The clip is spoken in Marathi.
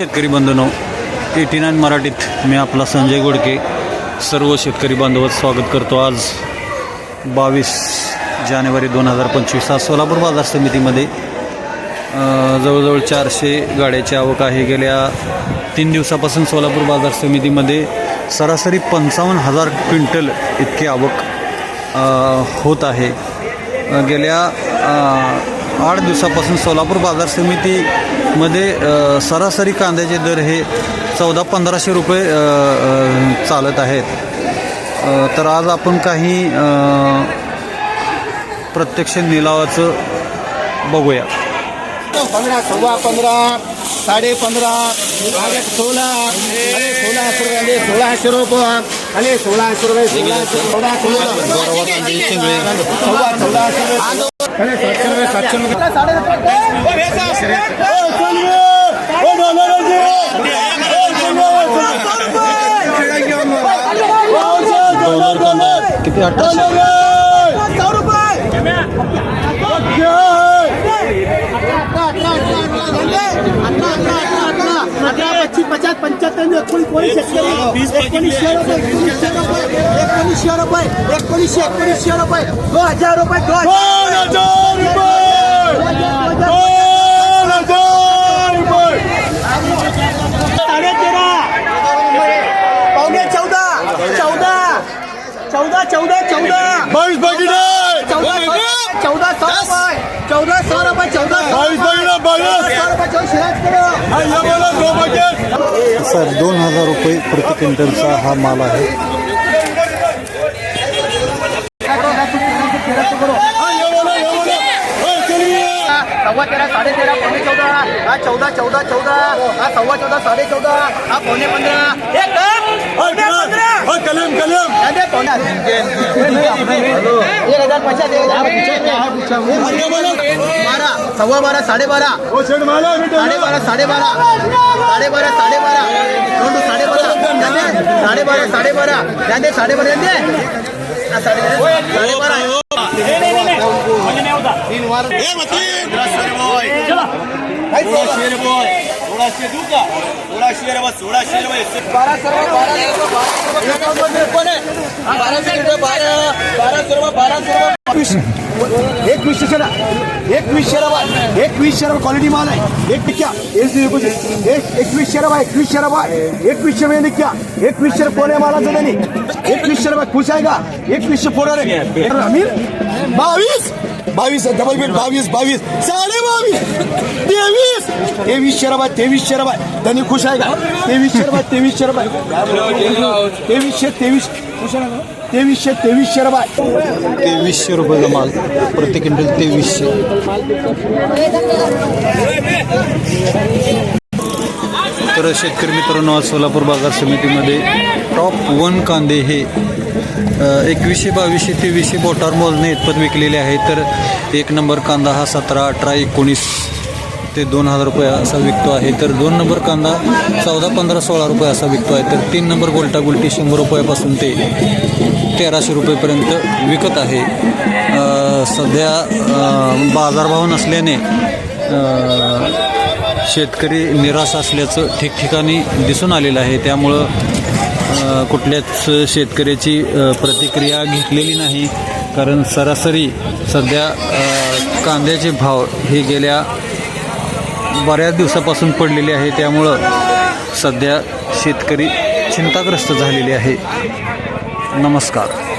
शेतकरी बंधनो एटी नाईन मराठीत मी आपला संजय गोडके. सर्व शेतकरी बांधवात स्वागत करतो आज बावीस जानेवारी दोन हजार पंचवीस आज सोलापूर बाजार समितीमध्ये. जवळजवळ चारशे गाड्याची आवक आहे. गेल्या तीन दिवसापासून सोलापूर बाजार समितीमध्ये सरासरी पंचावन्न हजार क्विंटल इतकी आवक होत आहे. गेल्या आठ दिवसापासून सोलापूर बाजार समितीमध्ये सरासरी कांद्याचे दर हे चौदा पंधराशे रुपये चालत आहेत. तर आज आपण काही प्रत्यक्ष निलावाचं बघूया. पंधरा सव्वा पंधरा साडे पंधरा सोळा सोळाशे रुपये सोळाशे रुपये अरे सोळाशे रुपये सोळाशे सव्वा चौदाशे रुपये सातशे रुपये सातशे रुपये. किती अठराशे? पच्चीस पचास पंच्याहत्तर एकोणीस एकोणीस शेतकरी एकोणीसशे रुपये एकोणीसशे रुपये एकोणीसशे एकोणीसशे रुपये दो हजार रुपये दो हजार साडे तेरा पावणे चौदा चौदा चौदा चौदा चौदा बावीस पाकिट आहे चौदा चौदा सौ रुपये चौदा सौ रुपये चौदा सौ बावीस पाकिट आहे बावीस सौ रुपये चौदा शिराज करो हा, या मला दो पाकिट सर दोन हजार रुपये प्रति क्विंटलचा हा माल आहे सव्वा तेरा साडे तेरा पावणे चौदा हा चौदा चौदा चौदा हा सव्वा चौदा साडे चौदा हा पावणे पंधरा एक कलम कलम एक हजार पचास एक हजार बारा सव्वा बारा साडेबारा हो, शेठ मला, मी ठेवलं. साडेबारा साडेबारा साडेबारा साडेबारा दोन साडेबारा जाते साडेबारा साडेबारा जाते साडेबारा जाते हा, साडेबारा साडेबारा तीन वार ए, मतीन. सोळाशे रुपये देऊ का? सोळाशे रे बा, सोळाशे रे बा. बारा सर्व बारा सर्व बारा बारा सर्व बारा सर्व एकवीसशे शेरा एकवीसशे रबा एकवीसशे रबा क्वालिटी माल आहे एक टिक्या एक एकवीसशे रबा एकवीसशे रबा एकवीसशे रुपये निक्या एकवीसशे रुपये पोण्या मालाचं नाही एकवीसशे रुपये खुश आहे का एकवीसशे पोरं रे अमीर बावीस बावीस डबल बेड बावीस बावीस साडे बावीस तेवीस शरबा तेवीस शरबा आहे. त्यांनी खुश आहे का? तेवीस शरबा तेवीसशे रुपये तेवीसशे तेवीस खुश आहे तेवीसशे तेवीसशे रुपये तेवीसशे रुपयाचा माल. प्रति क्विंटल तेवीसशे तर शेतकरी मित्रांनो आज सोलापूर बाजार समितीमध्ये टॉप वन कांदे हे एकवीसशे बावीसशे तेवीसशे बोटावर मोजणे इतपत विकलेले आहे. तर एक नंबर कांदा हा सतरा अठरा एकोणीस ते दोन हजार रुपये असा विकतो आहे. तर दोन नंबर कांदा चौदा पंधरा सोळा रुपये असा विकतो आहे. तर तीन नंबर गोल्टा गुलटी शंभर रुपयापासून ते तेराशे रुपयेपर्यंत विकत आहे. सध्या बाजारभाव नसल्याने शेतकरी निराश असल्याचं ठिकठिकाणी दिसून आलेलं आहे. त्यामुळं कुठल्याच शेतकऱ्याची प्रतिक्रिया घेतलेली नाही. कारण सरासरी सध्या कांद्याचे भाव हे गेल्या बऱ्याच दिवसापासून पडलेली आहे. त्यामुळं सध्या शेतकरी चिंताग्रस्त झालेले आहे. नमस्कार.